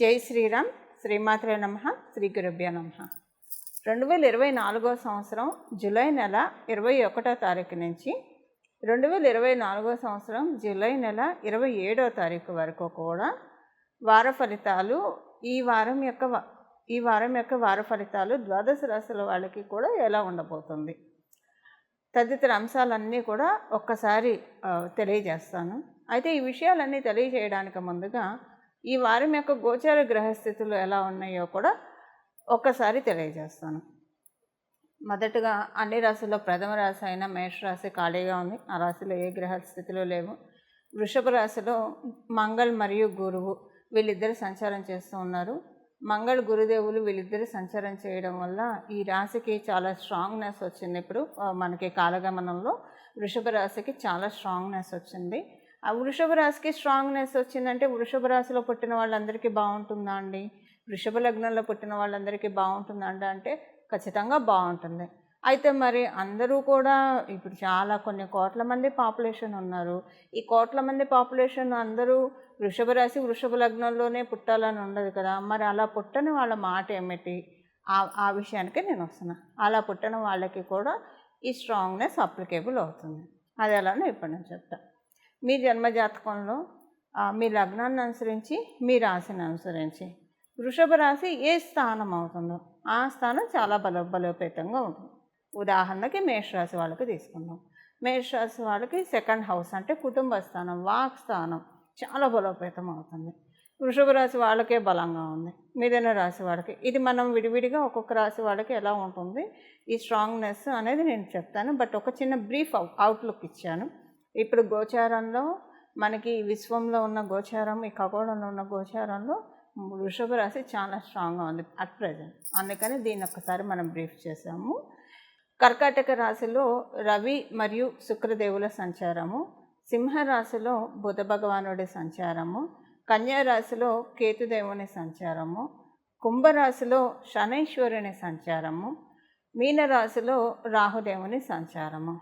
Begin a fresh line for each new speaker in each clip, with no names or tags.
జై శ్రీరామ్ శ్రీమాత్రే నమ శ్రీ గురుభ్య నమ. రెండు వేల ఇరవై నాలుగో సంవత్సరం జూలై నెల ఇరవై ఒకటో తారీఖు నుంచి రెండు వేల ఇరవై నాలుగో సంవత్సరం జూలై నెల ఇరవై ఏడో తారీఖు వరకు కూడా వార ఫలితాలు ఈ వారం యొక్క ఈ వారం యొక్క వార ఫలితాలు ద్వాదశ రాశుల వాళ్ళకి కూడా ఎలా ఉండబోతుంది. తదితర అంశాలన్నీ కూడా ఒక్కసారి తెలియజేస్తాను. అయితే ఈ విషయాలన్నీ తెలియజేయడానికి ముందుగా ఈ వారం యొక్క గోచార గ్రహస్థితులు ఎలా ఉన్నాయో కూడా ఒక్కసారి తెలియజేస్తాను. మొదటగా అన్ని రాశుల్లో ప్రథమ రాశి అయిన మేషరాశి ఖాళీగా ఉంది. ఆ రాశిలో ఏ గ్రహ స్థితిలో లేవు. వృషభ రాశిలో మంగళ్ మరియు గురువు వీళ్ళిద్దరు సంచారం చేస్తూ ఉన్నారు. మంగళ గురుదేవులు వీళ్ళిద్దరు సంచారం చేయడం వల్ల ఈ రాశికి చాలా స్ట్రాంగ్నెస్ వచ్చింది. ఇప్పుడు మనకి కాలగమనంలో వృషభ రాశికి చాలా స్ట్రాంగ్నెస్ వచ్చింది. ఆ వృషభ రాశికి స్ట్రాంగ్నెస్ వచ్చిందంటే వృషభ రాశిలో పుట్టిన వాళ్ళందరికీ బాగుంటుందా అండి? వృషభ లగ్నంలో పుట్టిన వాళ్ళందరికీ బాగుంటుందా అండి? అంటే ఖచ్చితంగా బాగుంటుంది. అయితే మరి అందరూ కూడా ఇప్పుడు చాలా కొన్ని కోట్ల మంది పాపులేషన్ ఉన్నారు. ఈ కోట్ల మంది పాపులేషన్ అందరూ వృషభ రాశి వృషభ లగ్నంలోనే పుట్టాలని ఉండదు కదా? మరి అలా పుట్టని వాళ్ళ మాట ఏమిటి? ఆ ఆ విషయానికి నేను వస్తున్నా. అలా పుట్టిన వాళ్ళకి కూడా ఈ స్ట్రాంగ్నెస్ అప్లికేబుల్ అవుతుంది. అది ఎలానో ఇప్పుడు నేను చెప్తాను మీ జన్మజాతకంలో మీ లగ్నాన్ని అనుసరించి మీ రాశిని అనుసరించి వృషభ రాశి ఏ స్థానం అవుతుందో ఆ స్థానం చాలా బల బలోపేతంగా ఉంటుంది. ఉదాహరణకి మేషరాశి వాళ్ళకి తీసుకుందాం. మేషరాశి వాళ్ళకి సెకండ్ హౌస్ అంటే కుటుంబ స్థానం వాక్ స్థానం చాలా బలోపేతం అవుతుంది. వృషభ రాశి వాళ్ళకే బలంగా ఉంది. మిథున రాశి వాళ్ళకి ఇది మనం విడివిడిగా ఒక్కొక్క రాశి వాళ్ళకి ఎలా ఉంటుంది? ఈ స్ట్రాంగ్నెస్ అనేది నేను చెప్తాను బట్ ఒక చిన్న బ్రీఫ్ అవుట్లుక్ ఇచ్చాను. ఇప్పుడు గోచారంలో మనకి విశ్వంలో ఉన్న గోచారం ఈ ఖగోళంలో ఉన్న గోచారంలో వృషభ రాశి చాలా స్ట్రాంగ్గా ఉంది అట్ ప్రజెంట్ అందుకని దీన్ని ఒక్కసారి మనం బ్రీఫ్ చేసాము కర్కాటక రాశిలో రవి మరియు శుక్రదేవుల సంచారము సింహరాశిలో బుధ భగవానుడి సంచారము కన్యా రాశిలో కేతుదేవుని సంచారము కుంభరాశిలో శనైశ్వరుని సంచారము మీనరాశిలో రాహుదేవుని సంచారము.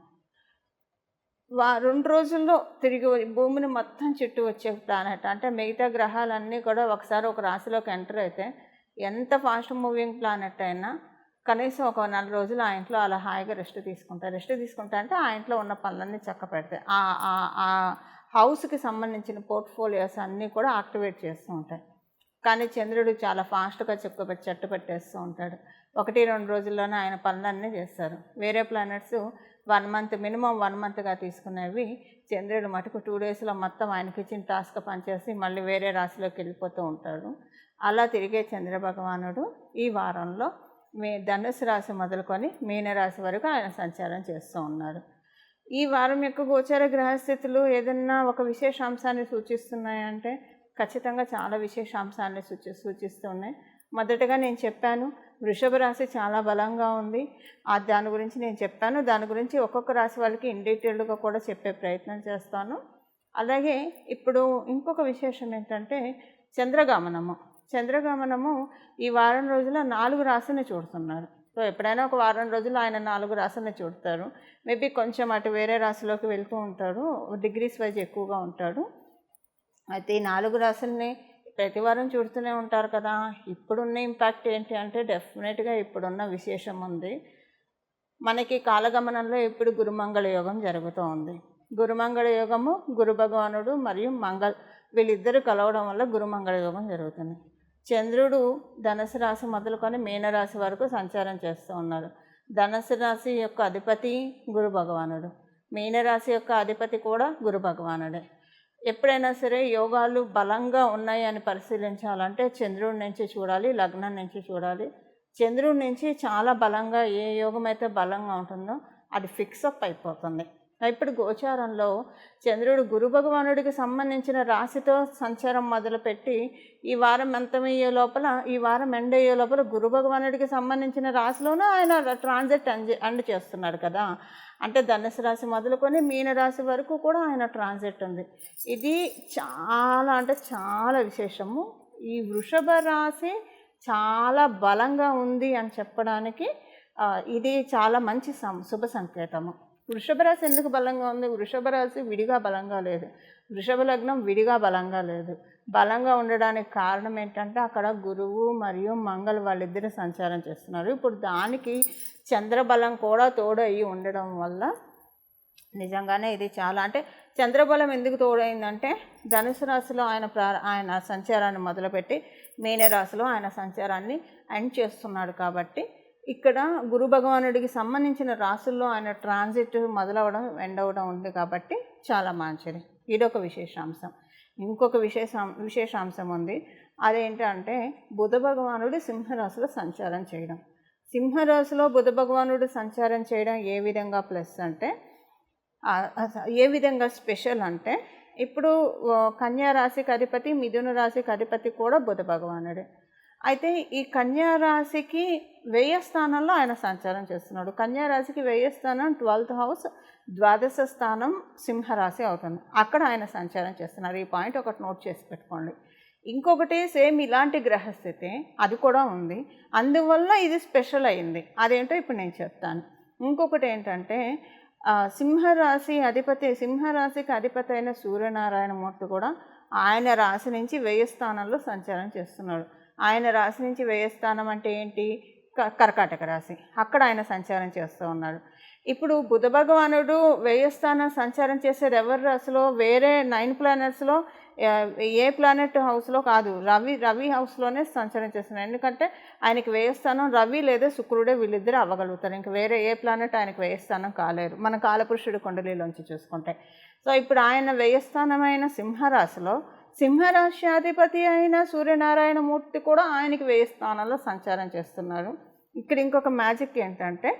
వా రెండు రోజుల్లో తిరిగి భూమిని మొత్తం చుట్టూ వచ్చే ప్లానెట్ అంటే మిగతా గ్రహాలన్నీ కూడా ఒకసారి ఒక రాశిలోకి ఎంటర్ అయితే ఎంత ఫాస్ట్ మూవింగ్ ప్లానెట్ అయినా కనీసం ఒక నెల రోజులు ఆ ఇంట్లో అలా హాయిగా రెస్ట్ తీసుకుంటారు రెస్ట్ తీసుకుంటా అంటే ఆ ఇంట్లో ఉన్న పనులన్నీ చక్క పెడతాయి. ఆ- ఆ హౌస్కి సంబంధించిన పోర్ట్ఫోలియోస్ అన్నీ కూడా యాక్టివేట్ చేస్తూ ఉంటాయి. కానీ చంద్రుడు చాలా ఫాస్ట్గా చెక్కు చెట్టు పెట్టేస్తూ ఉంటాడు. ఒకటి రెండు రోజుల్లోనే ఆయన పనులన్నీ చేస్తారు. వేరే planets one month minimum one మంత్గా తీసుకునేవి చంద్రుడు మటుకు టూ డేస్లో మొత్తం ఆయనకి ఇచ్చిన టాస్క్ పనిచేసి మళ్ళీ వేరే రాశిలోకి వెళ్ళిపోతూ ఉంటాడు. అలా తిరిగే చంద్ర భగవానుడు ఈ వారంలో మీ ధనుసు రాశి మొదలుకొని మీనరాశి వరకు ఆయన సంచారం చేస్తూ ఉన్నారు. ఈ వారం యొక్క గోచర గ్రహస్థితులు ఏదన్నా ఒక విశేష అంశాన్ని సూచిస్తున్నాయంటే ఖచ్చితంగా చాలా విశేషాంశాన్ని సూచి సూచిస్తున్నాయి. మొదటగా నేను చెప్పాను వృషభ రాశి చాలా బలంగా ఉంది. ఆ దాని గురించి నేను చెప్పాను దాని గురించి ఒక్కొక్క రాశి వాళ్ళకి ఇన్ డీటెయిల్డ్గా కూడా చెప్పే ప్రయత్నం చేస్తాను. అలాగే ఇప్పుడు ఇంకొక విశేషం ఏంటంటే చంద్రగమనము. చంద్రగమనము ఈ వారం రోజుల నాలుగు రాశిని చూడుతున్నారు. సో ఎప్పుడైనా ఒక వారం రోజులు ఆయన నాలుగు రాశిని చూడతారు. మేబీ కొంచెం అటు వేరే రాశిలోకి వెళ్తూ ఉంటాడు డిగ్రీస్ వైజ్ ఎక్కువగా ఉంటాడు అయితే ఈ నాలుగు రాసుల్ని ప్రతి వారం చూడుతూనే ఉంటారు కదా. ఇప్పుడున్న ఇంపాక్ట్ ఏంటి అంటే డెఫినెట్గా ఇప్పుడున్న విశేషం ఉంది. మనకి కాలగమనంలో ఇప్పుడు గురుమంగళ యోగం జరుగుతూ ఉంది. గురుమంగళ యోగము గురు భగవానుడు మరియు మంగళ వీళ్ళిద్దరూ కలవడం వల్ల గురుమంగళ యోగం జరుగుతుంది. చంద్రుడు ధనుసు రాశి మొదలుకొని మీనరాశి వరకు సంచారం చేస్తూ ఉన్నారు ధనుసు రాశి యొక్క అధిపతి గురు భగవానుడు. మీనరాశి యొక్క అధిపతి కూడా గురు భగవానుడే. ఎప్పుడైనా సరే యోగాలు బలంగా ఉన్నాయి అని పరిశీలించాలంటే చంద్రుడి నుంచి చూడాలి లగ్నం నుంచి చూడాలి. చంద్రుడి నుంచి చాలా బలంగా ఏ యోగం అయితే బలంగా ఉంటుందో అది ఫిక్సప్ అయిపోతుంది. ఇప్పుడు గోచారంలో చంద్రుడు గురు భగవానుడికి సంబంధించిన రాశితో సంచారం మొదలుపెట్టి ఈ వారం అంతమయ్యే లోపల ఈ వారం ఎండ్ అయ్యే లోపల గురు భగవానుడికి సంబంధించిన రాశిలోనే ఆయన ట్రాన్సిట్ అండ్ అండ్ చేస్తున్నాడు కదా. అంటే ధనుసు రాశి మొదలుకొని మీనరాశి వరకు కూడా ఆయన ట్రాన్సిట్ ఉంది. ఇది చాలా అంటే చాలా విశేషము. ఈ వృషభ రాశి చాలా బలంగా ఉంది అని చెప్పడానికి ఇది చాలా మంచి సం శుభ సంకేతము. వృషభ రాశి ఎందుకు బలంగా ఉంది? వృషభ రాశి విడిగా బలంగా లేదు. వృషభ లగ్నం విడిగా బలంగా లేదు. బలంగా ఉండడానికి కారణం ఏంటంటే అక్కడ గురువు మరియు మంగళ వాళ్ళిద్దరు సంచారం చేస్తున్నారు. ఇప్పుడు దానికి చంద్రబలం కూడా తోడయి ఉండడం వల్ల నిజంగానే ఇది చాలా అంటే చంద్రబలం ఎందుకు తోడైందంటే ధనుసు రాశిలో ఆయన ప్రా ఆయన సంచారాన్ని మొదలుపెట్టి మీనరాశిలో ఆయన సంచారాన్ని ఎండ్ చేస్తున్నాడు కాబట్టి ఇక్కడ గురు భగవానుడికి సంబంధించిన రాసుల్లో ఆయన ట్రాన్సిట్ మొదలవడం ఎండ్ ఉంది కాబట్టి చాలా మంచిది. ఇదొక విశేషాంశం. ఇంకొక విశేషం విశేషాంశం ఉంది అదేంటంటే బుధ భగవానుడు సింహరాశిలో సంచారం చేయడం. సింహరాశిలో బుధ భగవానుడు సంచారం చేయడం ఏ విధంగా ప్లస్ అంటే ఏ విధంగా స్పెషల్ అంటే ఇప్పుడు కన్యా రాశికి అధిపతి మిథున రాశికి అధిపతి కూడా బుధ భగవానుడే అయితే ఈ కన్యా రాశికి వెయ్య స్థానంలో ఆయన సంచారం చేస్తున్నాడు. కన్యా రాశికి వెయ్య స్థానం ట్వెల్త్ హౌస్ ద్వాదశ స్థానం సింహరాశి అవుతుంది. అక్కడ ఆయన సంచారం చేస్తున్నారు. ఈ పాయింట్ ఒకటి నోట్ చేసి పెట్టుకోండి. ఇంకొకటి సేమ్ ఇలాంటి గ్రహస్థితి అది కూడా ఉంది. అందువల్ల ఇది స్పెషల్ అయింది. అదేంటో ఇప్పుడు నేను చెప్తాను. ఇంకొకటి ఏంటంటే సింహరాశి అధిపతి సింహరాశికి అధిపతి అయిన సూర్యనారాయణ మూర్తి కూడా ఆయన రాశి నుంచి వ్యయ స్థానంలో సంచారం చేస్తున్నాడు. ఆయన రాశి నుంచి వ్యయస్థానం అంటే ఏంటి? క- కర్కాటక రాశి. అక్కడ ఆయన సంచారం చేస్తూ ఉన్నాడు. ఇప్పుడు బుధ భగవానుడు వ్యయస్థానం సంచారం చేసేది ఎవరి రాశిలో? వేరే నైన్ ప్లానెట్స్లో ఏ ప్లానెట్ హౌస్లో కాదు. రవి రవి హౌస్లోనే సంచారం చేస్తున్నాడు. ఎందుకంటే ఆయనకి వ్యయస్థానం రవి లేదా శుక్రుడే వీళ్ళిద్దరు అవ్వగలుగుతారు. ఇంక వేరే ఏ ప్లానెట్ ఆయనకు వ్యయస్థానం కాలేరు. మన కాలపురుషుడు కుండలిలోంచి చూసుకుంటే. సో ఇప్పుడు ఆయన వ్యయస్థానమైన సింహరాశిలో సింహరాశ్యాధిపతి అయిన సూర్యనారాయణమూర్తి కూడా ఆయనకి వ్యయస్థానంలో సంచారం చేస్తున్నారు. ఇక్కడ ఇంకొక మ్యాజిక్ ఏంటంటే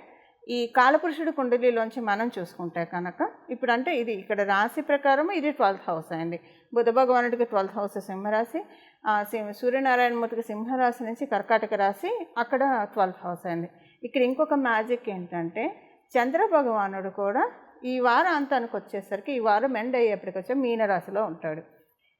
ఈ కాలపురుషుడు కుండలిలోంచి మనం చూసుకుంటే కనుక ఇప్పుడు అంటే ఇది ఇక్కడ రాశి ప్రకారం ఇది ట్వెల్త్ హౌస్ అయింది బుధ భగవానుడికి ట్వెల్త్ హౌస్ సింహరాశి ఆ, సూర్యనారాయణమూర్తికి సింహరాశి నుంచి కర్కాటక రాశి అక్కడ ట్వెల్త్ హౌస్ అయింది ఇక్కడ ఇంకొక మ్యాజిక్ ఏంటంటే చంద్ర భగవానుడు కూడా ఈ వారాంతానికి వచ్చేసరికి ఈ వారం ఎండ్ అయ్యేప్పటికి వచ్చే మీనరాశిలో ఉంటాడు.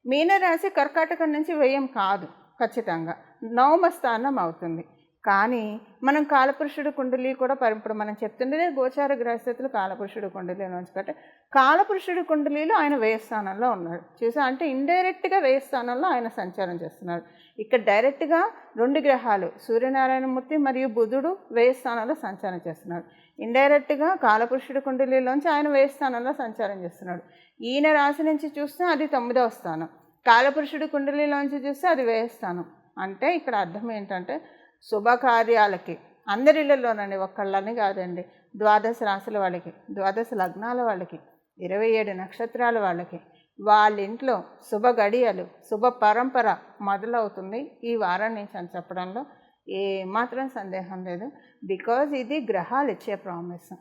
మీనరాశి కర్కాటకం నుంచి వ్యయం కాదు ఖచ్చితంగా. నవమ స్థానం అవుతుంది. కానీ మనం కాలపురుషుడు కుండలి కూడా ఇప్పుడు మనం చెప్తుండేదే గోచార గ్రహస్థితులు కాలపురుషుడు కుండలి అని కంటే కాలపురుషుడు కుండలిలో ఆయన వ్యయ స్థానంలో ఉన్నాడు. చూసా అంటే ఇండైరెక్ట్గా వ్యయ స్థానంలో ఆయన సంచారం చేస్తున్నాడు. ఇక్కడ డైరెక్ట్గా రెండు గ్రహాలు సూర్యనారాయణమూర్తి మరియు బుధుడు వ్యయ స్థానంలో సంచారం చేస్తున్నాడు ఇండైరెక్ట్గా కాలపురుషుడు కుండలిలోంచి ఆయన వేయి స్థానంలో సంచారం చేస్తున్నాడు. ఈయన రాశి నుంచి చూస్తే అది తొమ్మిదవ స్థానం. కాలపురుషుడు కుండలిలోంచి చూస్తే అది వ్యయ స్థానం. అంటే ఇక్కడ అర్థం ఏంటంటే శుభకార్యాలకి అందరిళ్ళలోనండి ఒక్కళ్ళని కాదండి ద్వాదశ రాశుల వాళ్ళకి ద్వాదశ లగ్నాల వాళ్ళకి ఇరవై ఏడు నక్షత్రాల వాళ్ళకి వాళ్ళ ఇంట్లో శుభ గడియలు శుభ పరంపర మొదలవుతుంది ఈ వారం నుంచి అని చెప్పడంలో ఏమాత్రం సందేహం లేదు. బికాజ్ ఇది గ్రహాలు ఇచ్చే ప్రామిస్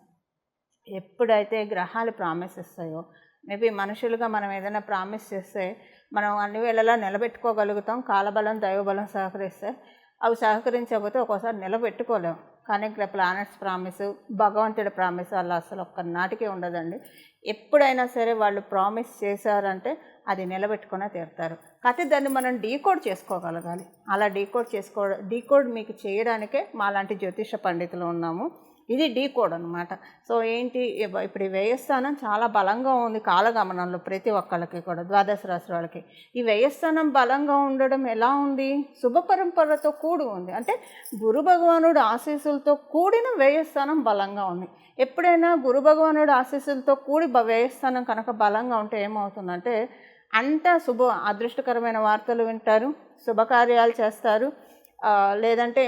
ఎప్పుడైతే గ్రహాలు ప్రామిస్ ఇస్తాయో మేబీ మనుషులుగా మనం ఏదైనా ప్రామిస్ చేస్తే మనం అన్ని వేళలా నిలబెట్టుకోగలుగుతాం. కాలబలం దైవబలం సహకరిస్తే అవి సహకరించకపోతే ఒక్కోసారి నిలబెట్టుకోలేము కానీ ఇక్కడ ప్లానెట్స్ ప్రామిస్ భగవంతుడి ప్రామిస్ అలా అసలు ఒక్క నాటికే ఉండదండి. ఎప్పుడైనా సరే వాళ్ళు ప్రామిస్ చేశారంటే అది నిలబెట్టుకునే తీరుతారు. కాకపోతే దాన్ని మనం డీకోడ్ చేసుకోగలగాలి. అలా డీకోడ్ చేసుకో డీకోడ్ మీకు చేయడానికే మాలాంటి జ్యోతిష పండితులు ఉన్నాము. ఇది డీ కోడ్ అనమాట సో ఏంటి ఇప్పుడు ఈ వ్యయస్థానం చాలా బలంగా ఉంది కాలగమనంలో ప్రతి ఒక్కళ్ళకి కూడా ద్వాదశ రాశి వాళ్ళకి. ఈ వ్యయస్థానం బలంగా ఉండడం ఎలా ఉంది? శుభ పరంపరతో కూడి ఉంది. అంటే గురు భగవానుడు ఆశీస్సులతో కూడిన వ్యయస్థానం బలంగా ఉంది. ఎప్పుడైనా గురు భగవానుడు ఆశీస్సులతో కూడి వ్యయస్థానం కనుక బలంగా ఉంటే ఏమవుతుందంటే అంతా శుభ అదృష్టకరమైన వార్తలు వింటారు శుభకార్యాలు చేస్తారు. లేదంటే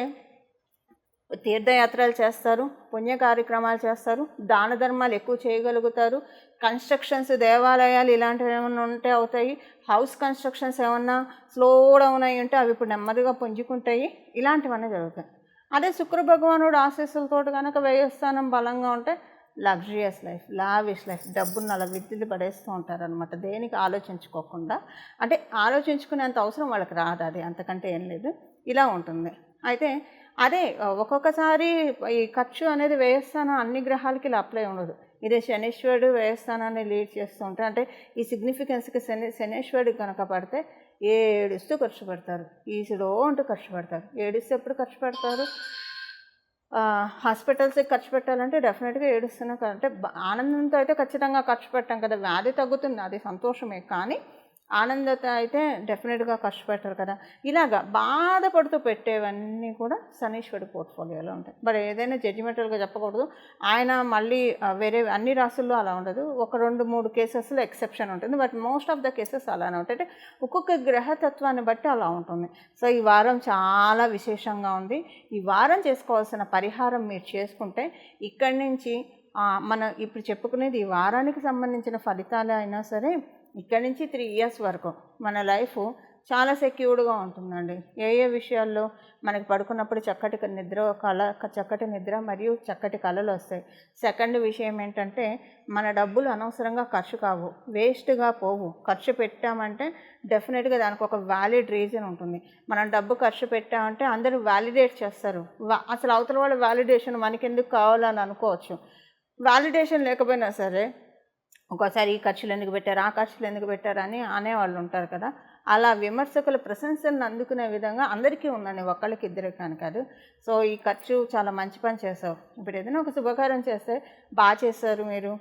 తీర్థయాత్రలు చేస్తారు పుణ్య కార్యక్రమాలు చేస్తారు దాన ధర్మాలు ఎక్కువ చేయగలుగుతారు. కన్స్ట్రక్షన్స్ దేవాలయాలు ఇలాంటివి ఏమైనా ఉంటే అవుతాయి. హౌస్ కన్స్ట్రక్షన్స్ ఏమన్నా స్లో డౌన్ అయి ఉంటే అవి ఇప్పుడు నెమ్మదిగా పుంజుకుంటాయి. ఇలాంటివన్నీ జరుగుతాయి. అదే శుక్ర భగవానుడు ఆశీస్సులతో కనుక వ్యయస్థానం బలంగా ఉంటే లగ్జరియస్ లైఫ్ లావిష్ లైఫ్ డబ్బును అలా విద్యులు పడేస్తూ ఉంటారనమాట దేనికి ఆలోచించుకోకుండా. అంటే ఆలోచించుకునేంత అవసరం వాళ్ళకి రాదు అది అంతకంటే ఏం లేదు. ఇలా ఉంటుంది. అయితే అదే ఒక్కొక్కసారి ఈ ఖర్చు అనేది వ్యయస్థానం అన్ని గ్రహాలకి ఇలా అప్లై ఉండదు. ఇదే శనీశ్వరుడు వ్యయస్థానాన్ని లీడ్ చేస్తూ ఉంటే అంటే ఈ సిగ్నిఫికెన్స్కి శని శనీశ్వరుడు కనుక పడితే ఏడుస్తూ ఖర్చు పెడతారు. ఈసుడో అంటూ ఖర్చు పెడతారు. ఏడుస్తే ఎప్పుడు ఖర్చు పెడతారు? హాస్పిటల్స్కి ఖర్చు పెట్టాలంటే డెఫినెట్గా ఏడుస్తున్నా అంటే ఆనందంతో అయితే ఖచ్చితంగా ఖర్చు పెట్టాం కదా వ్యాధి తగ్గుతుంది అది సంతోషమే. కానీ ఆనందత అయితే డెఫినెట్గా కష్టపెట్టరు కదా. ఇలాగా బాధపడుతూ పెట్టేవన్నీ కూడా శనీశ్వరి పోర్ట్ఫోలియోలో ఉంటాయి. బట్ ఏదైనా జడ్జిమెంటల్గా చెప్పకూడదు. ఆయన మళ్ళీ వేరే అన్ని రాసుల్లో అలా ఉండదు. ఒక రెండు మూడు కేసెస్లో ఎక్సెప్షన్ ఉంటుంది. But most of the cases అలానే ఉంటాయి. అంటే ఒక్కొక్క గ్రహతత్వాన్ని బట్టి అలా ఉంటుంది. సో ఈ వారం చాలా విశేషంగా ఉంది. ఈ వారం చేసుకోవాల్సిన పరిహారం మీరు చేసుకుంటే ఇక్కడి నుంచి మనం మన ఇప్పుడు చెప్పుకునేది ఈ వారానికి సంబంధించిన ఫలితాలు అయినా సరే ఇక్కడి నుంచి త్రీ ఇయర్స్ వరకు మన లైఫ్ చాలా సెక్యూర్డ్గా ఉంటుందండి. ఏ ఏ విషయాల్లో మనకి పడుకున్నప్పుడు చక్కటి నిద్ర కళ చక్కటి నిద్ర మరియు చక్కటి కళలు వస్తాయి. సెకండ్ విషయం ఏంటంటే మన డబ్బులు అనవసరంగా ఖర్చు కావు వేస్ట్గా పోవు. ఖర్చు పెట్టామంటే డెఫినెట్గా దానికి ఒక వ్యాలిడ్ రీజన్ ఉంటుంది. మనం డబ్బు ఖర్చు పెట్టామంటే అందరూ వ్యాలిడేట్ చేస్తారు. అసలు అవతల వాళ్ళ వ్యాలిడేషన్ మనకెందుకు కావాలని అనుకోవచ్చు. వ్యాలిడేషన్ లేకపోయినా సరే ఒక్కోసారి ఈ ఖర్చులు ఎందుకు పెట్టారు ఆ ఖర్చులు ఎందుకు పెట్టారు అని అనేవాళ్ళు ఉంటారు కదా. అలా విమర్శకుల ప్రశంసలను అందుకునే విధంగా అందరికీ ఉందండి ఒక్కళ్ళకి ఇద్దరికి కానీ కాదు. సో ఈ ఖర్చు చాలా మంచి పని చేసావు. ఇప్పుడు ఏదైనా ఒక శుభకార్యం చేస్తే బాగా చేశారు మీరు.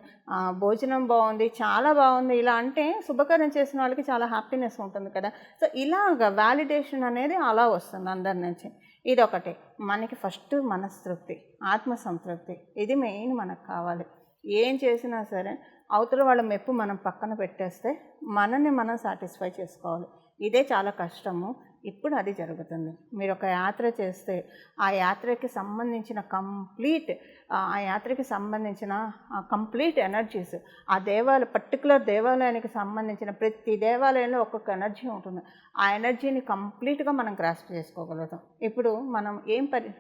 భోజనం బాగుంది చాలా బాగుంది. ఇలా అంటే శుభకార్యం చేసిన వాళ్ళకి చాలా హ్యాపీనెస్ ఉంటుంది కదా. సో ఇలాగ వ్యాలిడేషన్ అనేది అలా వస్తుంది అందరి నుంచి. ఇదొకటి. మనకి ఫస్ట్ మనస్తృప్తి ఆత్మసంతృప్తి ఇది మెయిన్ మనకు కావాలి. ఏం చేసినా సరే అవతల వాళ్ళ మెప్పు మనం పక్కన పెట్టేస్తే మనల్ని మనం సాటిస్ఫై చేసుకోవాలి. ఇదే చాలా కష్టము. ఇప్పుడు అది జరుగుతుంది. మీరు ఒక యాత్ర చేస్తే ఆ యాత్రకి సంబంధించిన కంప్లీట్ ఆ యాత్రకి సంబంధించిన కంప్లీట్ ఎనర్జీస్ ఆ దేవాలయ పర్టికులర్ దేవాలయానికి సంబంధించిన ప్రతి దేవాలయంలో ఒక్కొక్క ఎనర్జీ ఉంటుంది. ఆ ఎనర్జీని కంప్లీట్గా మనం గ్రాస్ప్ చేసుకోగలుగుతాం. ఇప్పుడు మనం ఏం పరి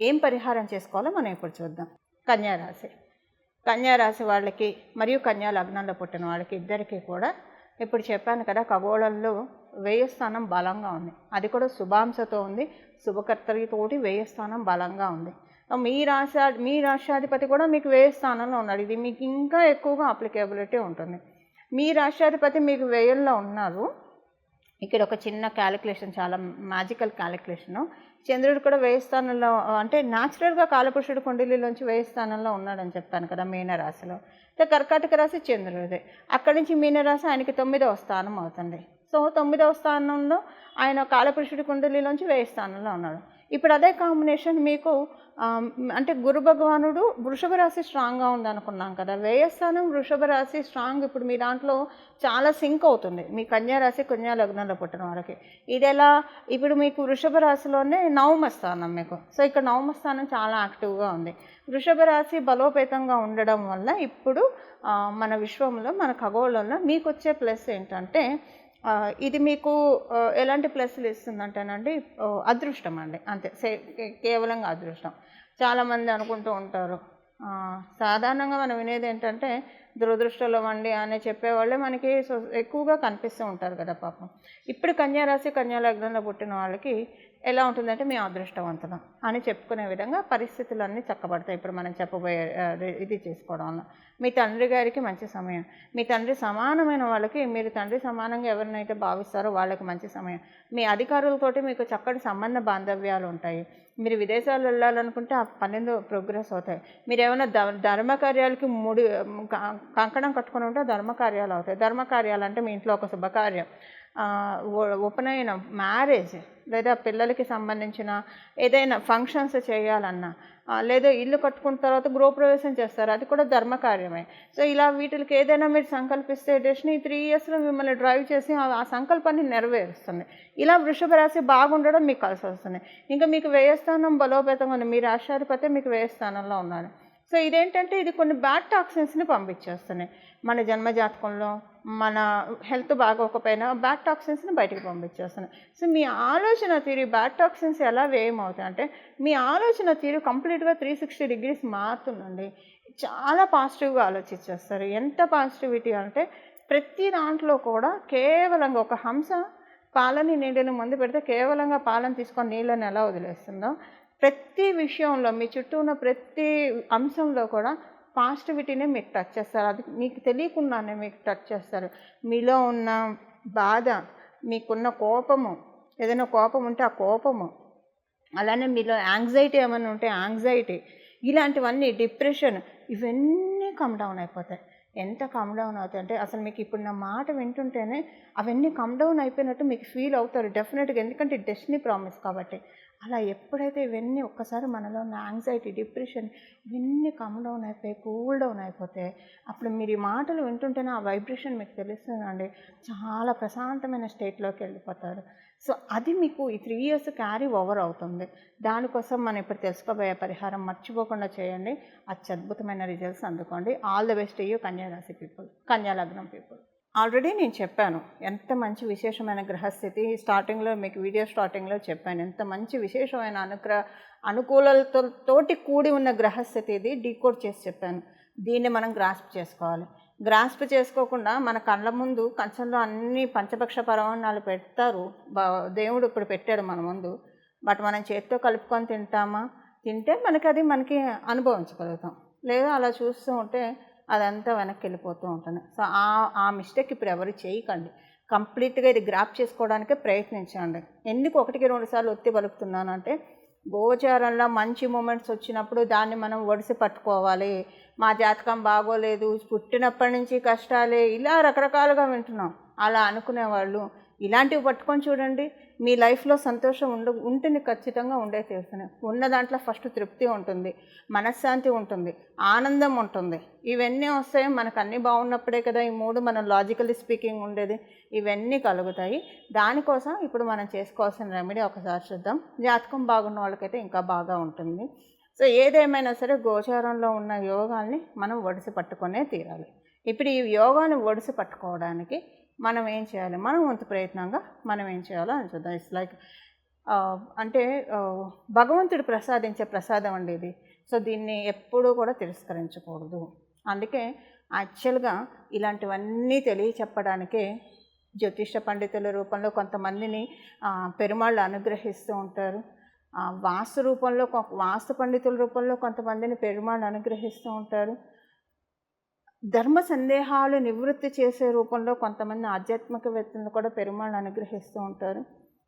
ఏం పరిహారం చేసుకోవాలో మనం ఇప్పుడు చూద్దాం. కన్యారాశి. కన్యారాశి వాళ్ళకి మరియు కన్యా లగ్నంలో పుట్టిన వాళ్ళకి ఇద్దరికీ కూడా ఇప్పుడు చెప్పాను కదా ఖగోళంలో వేయ స్థానం బలంగా ఉంది. అది కూడా శుభాంశతో ఉంది శుభకర్తలతోటి వేయస్థానం బలంగా ఉంది. మీ రాశా మీ రాష్ట్రాధిపతి కూడా మీకు వేయ స్థానంలో ఉన్నాడు ఇది మీకు ఇంకా ఎక్కువగా అప్లికేబిలిటీ ఉంటుంది. మీ రాష్ట్రాధిపతి మీకు వేయంలో ఉన్నారు. ఇక్కడ ఒక చిన్న క్యాలిక్యులేషన్ చాలా మ్యాజికల్ క్యాలిక్యులేషను చంద్రుడు కూడా వేయి స్థానంలో అంటే న్యాచురల్గా కాలపురుషుడు కుండలిలోంచి వేయ స్థానంలో ఉన్నాడని చెప్పాను కదా మీనరాశిలో. అయితే కర్కాటక రాశి చంద్రుడిదే. అక్కడి నుంచి మీనరాశి ఆయనకి తొమ్మిదవ స్థానం అవుతుంది. సో తొమ్మిదవ స్థానంలో ఆయన కాలపురుషుడి కుండలిలోంచి వేయ స్థానంలో ఉన్నాడు. ఇప్పుడు అదే కాంబినేషన్ మీకు అంటే గురు భగవానుడు వృషభ రాశి స్ట్రాంగ్గా ఉందనుకున్నాం కదా. వ్యయస్థానం వృషభ రాశి స్ట్రాంగ్ ఇప్పుడు మీ దాంట్లో చాలా సింక్ అవుతుంది. మీ కన్యా రాశి కన్యా లగ్నంలో పుట్టిన వాళ్ళకి. ఇది ఎలా ఇప్పుడు మీకు వృషభ రాశిలోనే నవమ స్థానం మీకు. సో ఇక్కడ నవమ స్థానం చాలా యాక్టివ్గా ఉంది. వృషభ రాశి బలోపేతంగా ఉండడం వల్ల ఇప్పుడు మన విశ్వంలో మన ఖగోళంలో మీకు వచ్చే ప్లస్ ఏంటంటే ఇది మీకు ఎలాంటి ప్లస్లు ఇస్తుందంటేనండి అదృష్టం అండి. అంతే. సే కేవలంగా అదృష్టం. చాలామంది అనుకుంటూ ఉంటారు. సాధారణంగా మనం వినేది ఏంటంటే దురదృష్టంలో వండి అని చెప్పేవాళ్ళే మనకి ఎక్కువగా కనిపిస్తూ ఉంటారు కదా పాపం. ఇప్పుడు కన్యారాశి కన్యా లగ్నంలో పుట్టిన వాళ్ళకి ఎలా ఉంటుందంటే మేము అదృష్టవంతులం అని చెప్పుకునే విధంగా పరిస్థితులన్నీ చక్కబడతాయి. ఇప్పుడు మనం చెప్పబోయే ఇది చేసుకోవడం వల్ల. మీ తండ్రి గారికి మంచి సమయం. మీ తండ్రి సమానమైన వాళ్ళకి మీరు తండ్రి సమానంగా ఎవరినైతే భావిస్తారో వాళ్ళకి మంచి సమయం. మీ అధికారులతోటి మీకు చక్కటి సంబంధ బాంధవ్యాలు ఉంటాయి. మీరు విదేశాలు వెళ్ళాలనుకుంటే ఆ పన్నెండు ప్రోగ్రెస్ అవుతాయి. మీరు ఏమైనా ధర్మ ధర్మకార్యాలకి ముడి కంకణం కట్టుకుని ఉంటే ధర్మకార్యాలు అవుతాయి. ధర్మకార్యాలు అంటే మీ ఇంట్లో ఒక శుభకార్యం. ఆ, ఉ- ఉపనయనం మ్యారేజ్ లేదా పిల్లలకి సంబంధించిన ఏదైనా ఫంక్షన్స్ చేయాలన్నా లేదా ఇల్లు కట్టుకున్న తర్వాత గృహప్రవేశం చేస్తారు. అది కూడా ధర్మకార్యమే సో ఇలా వీటికి ఏదైనా మీరు సంకల్పిస్తే డెస్టినీ త్రీ ఇయర్స్లో మిమ్మల్ని డ్రైవ్ చేసి ఆ సంకల్పాన్ని నెరవేరుస్తుంది. ఇలా వృషభ రాశి బాగుండడం మీకు కలిసి వస్తుంది. ఇంకా మీకు వ్యయస్థానం బలోపేతంగా ఉంది. మీ రాష్ట్రాధిపతి మీకు వ్యయస్థానంలో ఉన్నారు. సో ఇదేంటంటే ఇది కొన్ని బ్యాడ్ టాక్సిన్స్ని పంపించేస్తున్నాయి. మన జన్మజాతకంలో మన హెల్త్ బాగోకపోయినా బ్యాడ్ టాక్సిన్స్ని బయటికి పంపించేస్తున్నాయి. సో మీ ఆలోచన తీరు బ్యాడ్ టాక్సిన్స్ ఎలా వేయమవుతాయి అంటే మీ ఆలోచన తీరు కంప్లీట్గా త్రీ సిక్స్టీ డిగ్రీస్ మారుతుందండి చాలా పాజిటివ్గా ఆలోచించేస్తారు. ఎంత పాజిటివిటీ అంటే ప్రతి దాంట్లో కూడా కేవలంగా ఒక హంస పాలని నీళ్ళని ముందు పెడితే కేవలంగా పాలను తీసుకొని నీళ్ళని ఎలా వదిలేస్తుందో ప్రతి విషయంలో మీ చుట్టూ ఉన్న ప్రతి అంశంలో కూడా పాజిటివిటీనే మీకు టచ్ చేస్తారు. అది మీకు తెలియకుండానే మీకు టచ్ చేస్తారు. మీలో ఉన్న బాధ మీకున్న కోపము ఏదైనా కోపం ఉంటే ఆ కోపము అలానే మీలో యాంగ్జైటీ ఏమైనా ఉంటే యాంగ్జైటీ ఇలాంటివన్నీ డిప్రెషన్ ఇవన్నీ కమ్ డౌన్ అయిపోతాయి. ఎంత కమ్ డౌన్ అవుతాయి అంటే అసలు మీకు ఇప్పుడు నా మాట వింటుంటేనే అవన్నీ కమ్ డౌన్ అయిపోయినట్టు మీకు ఫీల్ అవుతారు డెఫినెట్గా ఎందుకంటే డెస్టినీ ప్రామిస్ కాబట్టి. అలా ఎప్పుడైతే ఇవన్నీ ఒక్కసారి మనలో ఉన్న యాంగ్జైటీ డిప్రెషన్ ఇవన్నీ కమ్ డౌన్ అయిపోయి కూల్ డౌన్ అయిపోతే అప్పుడు మీరు ఈ మాటలు వింటుంటేనే ఆ వైబ్రేషన్ మీకు తెలుస్తుందండి. చాలా ప్రశాంతమైన స్టేట్లోకి వెళ్ళిపోతారు. సో అది మీకు ఈ త్రీ ఇయర్స్ క్యారీ ఓవర్ అవుతుంది. దానికోసం మనం ఇప్పుడు తెలుసుకోబోయే పరిహారం మర్చిపోకుండా చేయండి. అత్యద్భుతమైన రిజల్ట్స్ అందుకోండి. ఆల్ ద బెస్ట్ యూ కన్యారాశి పీపుల్ కన్యాలగ్నం పీపుల్ ఆల్రెడీ నేను చెప్పాను ఎంత మంచి విశేషమైన గ్రహస్థితి స్టార్టింగ్లో మీకు వీడియో స్టార్టింగ్లో చెప్పాను. ఎంత మంచి విశేషమైన అనుగ్రహ అనుకూలతో తోటి కూడి ఉన్న గ్రహస్థితి ఇది డీకోడ్ చేసి చెప్పాను. దీన్ని మనం గ్రాస్ప్ చేసుకోవాలి. గ్రాస్ప్ చేసుకోకుండా మన కళ్ళ ముందు కంచంలో అన్ని పంచపక్ష పరమాణాలు పెడతారు. దేవుడు ఇప్పుడు పెట్టాడు మన ముందు. బట్ మనం చేతితో కలుపుకొని తింటామా? తింటే మనకి అది మనకి అనుభవించగలుగుతాం. లేదా అలా చూస్తూ ఉంటే అదంతా వెనక్కి వెళ్ళిపోతూ ఉంటుంది. సో ఆ ఆ మిస్టేక్ ఇప్పుడు ఎవరు చేయకండి. కంప్లీట్గా ఇది గ్రాప్ చేసుకోవడానికే ప్రయత్నించండి. ఎందుకు ఒకటికి రెండు సార్లు ఒత్తి పలుకుతున్నానంటే గోచారంలో మంచి మూమెంట్స్ వచ్చినప్పుడు దాన్ని మనం ఒడిసి పట్టుకోవాలి. మా జాతకం బాగోలేదు పుట్టినప్పటి నుంచి కష్టాలే ఇలా రకరకాలుగా వింటున్నాం. అలా అనుకునే వాళ్ళు ఇలాంటివి పట్టుకొని చూడండి. మీ లైఫ్లో సంతోషం ఉండ ఉంటుంది ఖచ్చితంగా ఉండే తీరుతుంది ఉన్న దాంట్లో ఫస్ట్ తృప్తి ఉంటుంది మనశ్శాంతి ఉంటుంది ఆనందం ఉంటుంది. ఇవన్నీ వస్తాయి మనకు అన్నీ బాగున్నప్పుడే కదా ఈ మూడు మనం లాజికల్ స్పీకింగ్ ఉండేది. ఇవన్నీ కలుగుతాయి. దానికోసం ఇప్పుడు మనం చేసుకోవాల్సిన రెమెడీ ఒకసారి చూద్దాం. జాతకం బాగున్న వాళ్ళకైతే ఇంకా బాగా ఉంటుంది. సో ఏదేమైనా సరే గోచారంలో ఉన్న యోగాల్ని మనం ఒడిసి పట్టుకునే తీరాలి. ఇప్పుడు ఈ యోగాను ఒడిసి పట్టుకోవడానికి మనం ఏం చేయాలి? మనం వంతు ప్రయత్నంగా మనం ఏం చేయాలో అని చూద్దాం. ఇట్స్ లైక్ అంటే భగవంతుడు ప్రసాదించే ప్రసాదం అండి ఇది. సో దీన్ని ఎప్పుడూ కూడా తిరస్కరించకూడదు. అందుకే యాక్చువల్గా ఇలాంటివన్నీ తెలియచెప్పడానికే జ్యోతిష పండితుల రూపంలో కొంతమందిని పెరుమాళ్ళు అనుగ్రహిస్తూ ఉంటారు. వాస్తు రూపంలో కొ- వాస్తు పండితుల రూపంలో కొంతమందిని పెరుమాళ్ళు అనుగ్రహిస్తూ ఉంటారు. ధర్మ సందేహాలు నివృత్తి చేసే రూపంలో కొంతమంది ఆధ్యాత్మికవేత్తలను కూడా పెరుమాళ్ళు అనుగ్రహిస్తూ ఉంటారు.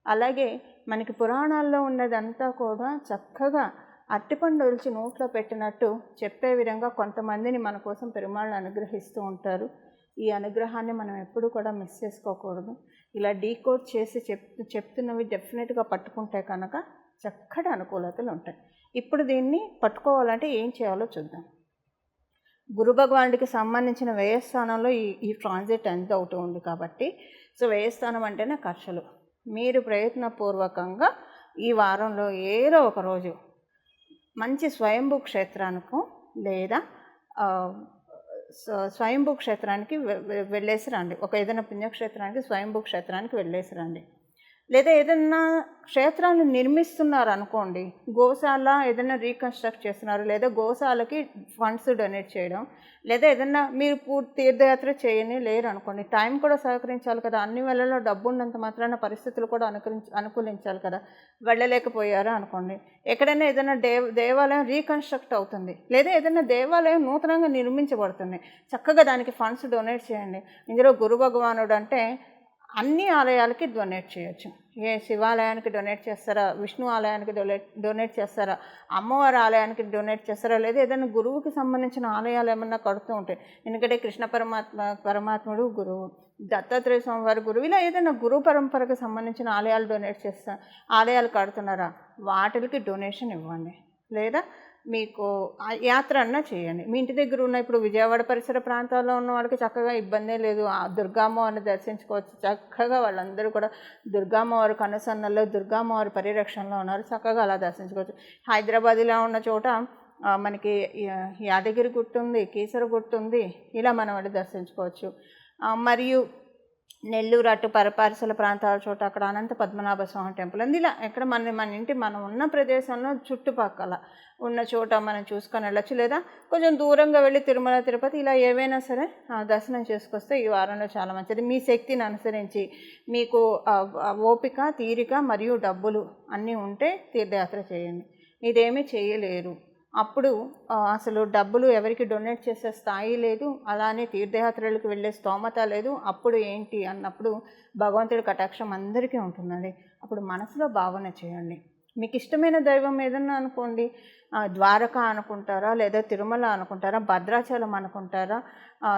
అలాగే మనకి పురాణాల్లో ఉన్నదంతా కూడా చక్కగా అట్టిపండు ఒలిచి నోట్లో పెట్టినట్టు చెప్పే విధంగా కొంతమందిని మన కోసం పెరుమాళ్ళు అనుగ్రహిస్తూ ఉంటారు. ఈ అనుగ్రహాన్ని మనం ఎప్పుడూ కూడా మిస్ చేసుకోకూడదు. ఇలా డీకోడ్ చేసి చెప్ చెప్తున్నవి డెఫినెట్గా పట్టుకుంటే కనుక చక్కటి అనుకూలతలు ఉంటాయి. ఇప్పుడు దీన్ని పట్టుకోవాలంటే ఏం చేయాలో చూద్దాం. గురు భగవానుడికి సంబంధించిన వ్యయస్థానంలో ఈ ఈ ట్రాన్సిట్ ఎంత అవుతూ ఉంది కాబట్టి సో వ్యయస్థానం అంటేనే ఖర్చులు. మీరు ప్రయత్నపూర్వకంగా ఈ వారంలో ఏదో ఒక రోజు మంచి స్వయంభూ క్షేత్రానికి లేదా స్వయంభూ క్షేత్రానికి వె- వెళ్ళేసి రండి. ఒక ఏదైనా పుణ్యక్షేత్రానికి స్వయంభూ క్షేత్రానికి వెళ్ళేసి రండి. లేదా ఏదైనా క్షేత్రాన్ని నిర్మిస్తున్నారు అనుకోండి గోశాల ఏదైనా రీకన్స్ట్రక్ట్ చేస్తున్నారు లేదా గోశాలకి ఫండ్స్ డొనేట్ చేయడం లేదా ఏదైనా మీరు పూర్తి తీర్థయాత్ర చేయని లేరు అనుకోండి టైం కూడా సహకరించాలి కదా. అన్ని వేళల్లో డబ్బు ఉన్నంత మాత్రాన పరిస్థితులు కూడా అనుకరించి అనుకూలించాలి కదా. వెళ్ళలేకపోయారు అనుకోండి ఎక్కడైనా ఏదైనా దేవ దేవాలయం రీకన్స్ట్రక్ట్ అవుతుంది లేదా ఏదైనా దేవాలయం నూతనంగా నిర్మించబడుతుంది చక్కగా దానికి ఫండ్స్ డొనేట్ చేయండి. ఇందులో గురు భగవానుడు అంటే అన్ని ఆలయాలకి డొనేట్ చేయొచ్చు. ఏ శివాలయానికి డొనేట్ చేస్తారా? విష్ణు ఆలయానికి డొనేట్ డొనేట్ చేస్తారా? అమ్మవారి ఆలయానికి డొనేట్ చేస్తారా? లేదా ఏదైనా గురువుకి సంబంధించిన ఆలయాలు ఏమన్నా కడుతూ ఉంటాయి ఎందుకంటే కృష్ణ పరమాత్మ పరమాత్ముడు గురువు దత్తాత్రేయ స్వామి వారి గురువు ఇలా ఏదైనా గురు పరంపరకు సంబంధించిన ఆలయాలు డొనేట్ చేస్తా ఆలయాలు కడుతున్నారా? వాటికి డొనేషన్ ఇవ్వండి. లేదా మీకు ఆ యాత్ర అన్నా చేయండి. మీ ఇంటి దగ్గర ఉన్న ఇప్పుడు విజయవాడ పరిసర ప్రాంతాల్లో ఉన్న వాళ్ళకి చక్కగా ఇబ్బందే లేదు. ఆ దుర్గామ్మవారిని దర్శించుకోవచ్చు. చక్కగా వాళ్ళందరూ కూడా దుర్గామ్మవారి కనుసన్నల్లో దుర్గామ్మవారి పరిరక్షణలో ఉన్నారు. చక్కగా అలా దర్శించుకోవచ్చు. హైదరాబాద్లో ఉన్న చోట మనకి యాదగిరి గుట్టు ఉంది కీసర గుట్టు ఉంది ఇలా మనం వెళ్ళి దర్శించుకోవచ్చు. మరియు నెల్లూరు అటు పరపారిసల ప్రాంతాల చోట అక్కడ అనంత పద్మనాభ స్వామి టెంపుల్ అంది ఇలా ఎక్కడ మన మన ఇంటి మనం ఉన్న ప్రదేశంలో చుట్టుపక్కల ఉన్న చోట మనం చూసుకొని వెళ్ళచ్చు. లేదా కొంచెం దూరంగా వెళ్ళి తిరుమల తిరుపతి ఇలా ఏవైనా సరే దర్శనం చేసుకొస్తే ఈ వారంలో చాలా మంచిది. మీ శక్తిని అనుసరించి మీకు ఓపిక తీరిక మరియు డబ్బులు అన్నీ ఉంటే తీర్థయాత్ర చేయండి. ఇదేమీ చేయలేరు. అప్పుడు అసలు డబ్బులు ఎవరికి డొనేట్ చేసే స్థాయి లేదు. అలానే తీర్థయాత్రలకు వెళ్ళే స్తోమత లేదు. అప్పుడు ఏంటి అన్నప్పుడు భగవంతుడి కటాక్షం అందరికీ ఉంటుందండి. అప్పుడు మనసులో భావన చేయండి. మీకు ఇష్టమైన దైవం ఏదన్నా అనుకోండి ద్వారక అనుకుంటారా లేదా తిరుమల అనుకుంటారా భద్రాచలం అనుకుంటారా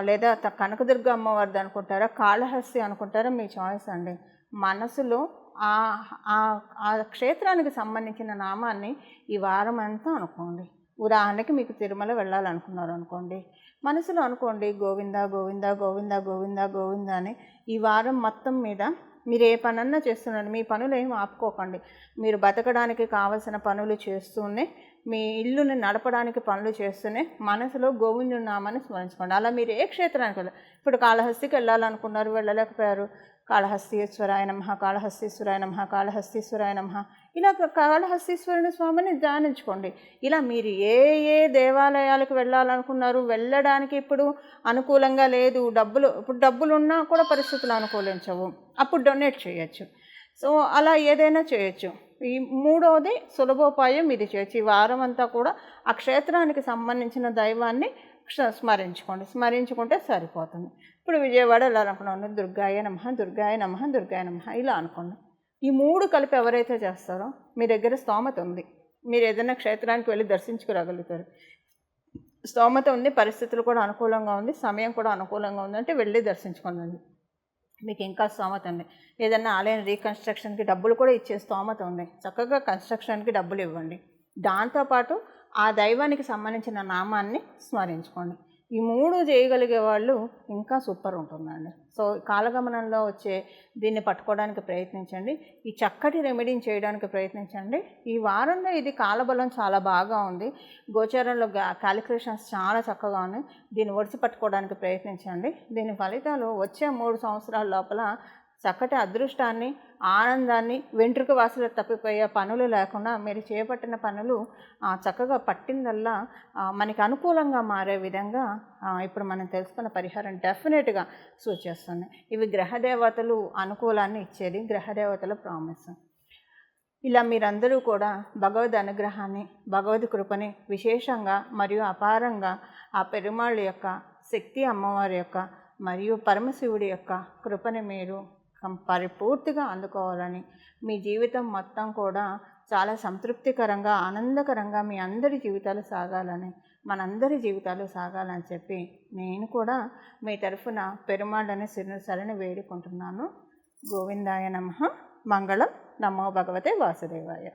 లేదా త- కనకదుర్గ అమ్మవారిది అనుకుంటారా కాళహస్తి అనుకుంటారా మీ చాయిస్ అండి. మనసులో ఆ- ఆ క్షేత్రానికి సంబంధించిన నామాన్ని ఈ వారం అంతా అనుకోండి. ఉదాహరణకి మీకు తిరుమల వెళ్ళాలనుకున్నారు అనుకోండి మనసులో అనుకోండి గోవింద గోవింద గోవింద గోవింద గోవింద అని ఈ వారం మొత్తం మీద మీరు ఏ పనన్నా చేస్తున్నారు మీ పనులు ఏం ఆపుకోకండి. మీరు బతకడానికి కావలసిన పనులు చేస్తూనే మీ ఇల్లుని నడపడానికి పనులు చేస్తూనే మనసులో గోవిందుడు నామని స్మరించుకోండి. అలా మీరు ఏ క్షేత్రానికి వెళ్ళారు ఇప్పుడు కాళహస్తికి వెళ్ళాలనుకున్నారు వెళ్ళలేకపోయారు. కాళహస్తీశ్వరాయ నమ కాళహస్తీశ్వరాయ నమ కాళహస్తీశ్వరాయ నమ ఇలా కాళహస్తీశ్వరుని స్వామిని ధ్యానించుకోండి. ఇలా మీరు ఏ ఏ దేవాలయాలకు వెళ్ళాలనుకున్నారు వెళ్ళడానికి ఇప్పుడు అనుకూలంగా లేదు డబ్బులు ఇప్పుడు డబ్బులు ఉన్నా కూడా పరిస్థితులు అనుకూలించవు. అప్పుడు డొనేట్ చేయొచ్చు. సో అలా ఏదైనా చేయొచ్చు. ఈ మూడవది సులభోపాయం ఇది చేయొచ్చు. ఈ వారం అంతా కూడా ఆ క్షేత్రానికి సంబంధించిన దైవాన్ని స్మరించుకోండి. స్మరించుకుంటే సరిపోతుంది. ఇప్పుడు విజయవాడ వెళ్ళాలనుకున్నాను దుర్గాయ నమ దుర్గాయ నమ దుర్గాయ నమ ఇలా అనుకోండి. ఈ మూడు కలిపి ఎవరైతే చేస్తారో మీ దగ్గర స్తోమత ఉంది. మీరు ఏదైనా క్షేత్రానికి వెళ్ళి దర్శించుకురాగలుగుతారు. స్తోమత ఉంది పరిస్థితులు కూడా అనుకూలంగా ఉంది సమయం కూడా అనుకూలంగా ఉంది అంటే వెళ్ళి దర్శించుకోండి. మీకు ఇంకా స్తోమత ఉంది. ఏదైనా ఆలయం రీకన్స్ట్రక్షన్కి డబ్బులు కూడా ఇచ్చే స్తోమత ఉంది. చక్కగా కన్స్ట్రక్షన్కి డబ్బులు ఇవ్వండి. దాంతోపాటు ఆ దైవానికి సంబంధించిన నామాన్ని స్మరించుకోండి. ఈ మూడు చేయగలిగే వాళ్ళు ఇంకా సూపర్ ఉంటుందండి. సో కాలగమనంలో వచ్చే దీన్ని పట్టుకోవడానికి ప్రయత్నించండి. ఈ చక్కటి రెమెడీని చేయడానికి ప్రయత్నించండి. ఈ వారంలో ఇది కాలబలం చాలా బాగా ఉంది. గోచారంలో క్యాలిక్యులేషన్స్ చాలా చక్కగా ఉన్నాయి. దీన్ని ఒడిసి పట్టుకోవడానికి ప్రయత్నించండి. దీని ఫలితాలు వచ్చే మూడు సంవత్సరాల లోపల చక్కటి అదృష్టాన్ని ఆనందాన్ని వెంట్రుక వాసులు తప్పిపోయే పనులు లేకుండా మీరు చేపట్టిన పనులు చక్కగా పట్టిందల్లా మనకి అనుకూలంగా మారే విధంగా ఇప్పుడు మనం తెలుసుకున్న పరిహారం డెఫినెట్గా సూచిస్తుంది. ఇవి గ్రహదేవతలు అనుకూలాన్ని ఇచ్చేది గ్రహదేవతల ప్రామిస్ ఇలా మీరందరూ కూడా భగవద్ అనుగ్రహాన్ని భగవద్ కృపని విశేషంగా మరియు అపారంగా ఆ పెరుమాళ్ళ యొక్క శక్తి అమ్మవారి యొక్క మరియు పరమశివుడి యొక్క కృపని మీరు పరిపూర్తిగా అందుకోవాలని. మీ జీవితం మొత్తం కూడా చాలా సంతృప్తికరంగా ఆనందకరంగా మీ అందరి జీవితాలు సాగాలని మనందరి జీవితాలు సాగాలని చెప్పి నేను కూడా మీ తరఫున పెరుమాళ్ళని శరణి వేడుకుంటున్నాను. గోవిందాయ నమ. మంగళం. నమో భగవతే వాసుదేవాయ.